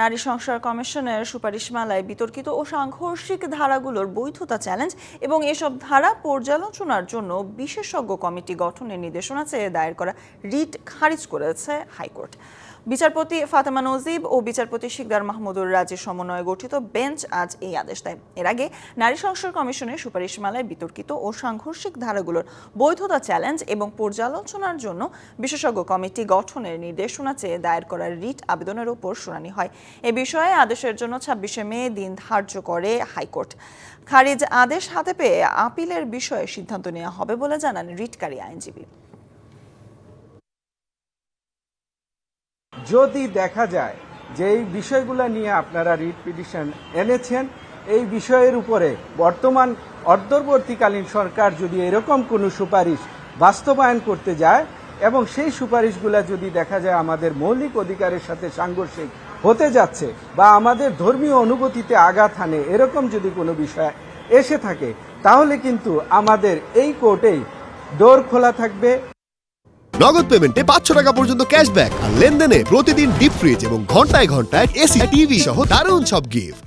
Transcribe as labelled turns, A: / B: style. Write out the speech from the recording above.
A: নারী সংস্কার কমিশনের সুপারিশমালায় বিতর্কিত ও সাংঘর্ষিক ধারাগুলোর বৈধতা চ্যালেঞ্জ এবং এসব ধারা পর্যালোচনার জন্য বিশেষজ্ঞ কমিটি গঠনের নির্দেশনা চেয়ে দায়ের করা রিট খারিজ করেছে হাইকোর্ট। বিচারপতি ফাতেমা নজিব ও বিচারপতি শিকদার মাহমুদুর রাজের সমন্বয়ে গঠিত বেঞ্চ আজ এই আদেশ দেয়। এর আগে নারী সংস্কার কমিশনের সুপারিশমালায় বিতর্কিত ও সাংঘর্ষিক ধারাগুলোর বৈধতা চ্যালেঞ্জ এবং পর্যালোচনার জন্য বিশেষজ্ঞ কমিটি গঠনের নির্দেশনা চেয়ে দায়ের করা রিট আবেদনের উপর শুনানি হয়। এ বিষয়ে আদেশের জন্য ছাব্বিশে মে দিন ধার্য করে হাইকোর্ট। খারিজ আদেশ হাতে পেয়ে আপিলের বিষয়ে সিদ্ধান্ত নেওয়া হবে বলে জানান রিটকারী আইনজীবী।
B: যদি দেখা যায় যে এই বিষয়গুলো নিয়ে আপনারা রিট পিটিশন এনেছেন, এই বিষয়ের উপরে বর্তমান অন্তর্বর্তীকালীন সরকার যদি এরকম কোনো সুপারিশ বাস্তবায়ন করতে যায় এবং সেই সুপারিশগুলো যদি দেখা যায় আমাদের মৌলিক অধিকারের সাথে সাংঘর্ষিক হতে যাচ্ছে বা আমাদের ধর্মীয় অনুভূতিতে আঘাত হানে, এরকম যদি কোনো বিষয় এসে থাকে, তাহলে কিন্তু আমাদের এই কোর্টেই ডোর খোলা থাকবে।
C: নগদ পেমেন্টে পাঁচশো টাকা পর্যন্ত ক্যাশব্যাক আর লেনদেনে প্রতিদিন ডিপ ফ্রিজ এবং ঘন্টায় ঘন্টায় এসি টিভি সহ দারুণ সব গিফট